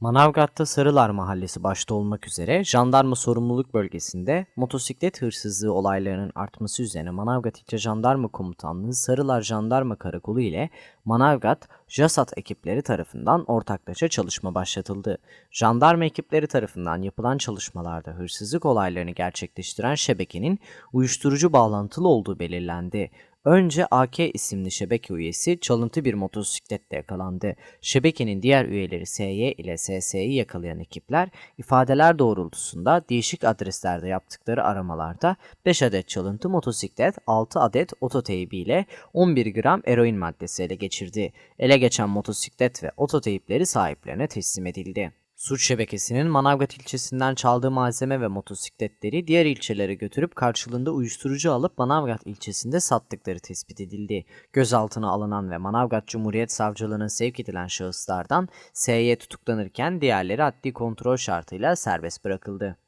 Manavgat'ta Sarılar Mahallesi başta olmak üzere jandarma sorumluluk bölgesinde motosiklet hırsızlığı olaylarının artması üzerine Manavgat İlçe Jandarma Komutanlığı Sarılar Jandarma Karakolu ile Manavgat JASAT ekipleri tarafından ortaklaşa çalışma başlatıldı. Jandarma ekipleri tarafından yapılan çalışmalarda hırsızlık olaylarını gerçekleştiren şebekenin uyuşturucu bağlantılı olduğu belirlendi. Önce AK isimli şebeke üyesi çalıntı bir motosikletle yakalandı. Şebekenin diğer üyeleri SY ile SS'yi yakalayan ekipler ifadeler doğrultusunda değişik adreslerde yaptıkları aramalarda 5 adet çalıntı motosiklet, 6 adet ototeybi ile 11 gram eroin maddesi ele geçirdi. Ele geçen motosiklet ve ototeyipleri sahiplerine teslim edildi. Suç şebekesinin Manavgat ilçesinden çaldığı malzeme ve motosikletleri diğer ilçelere götürüp karşılığında uyuşturucu alıp Manavgat ilçesinde sattıkları tespit edildi. Gözaltına alınan ve Manavgat Cumhuriyet Savcılığına sevk edilen şahıslardan SY tutuklanırken diğerleri adli kontrol şartıyla serbest bırakıldı.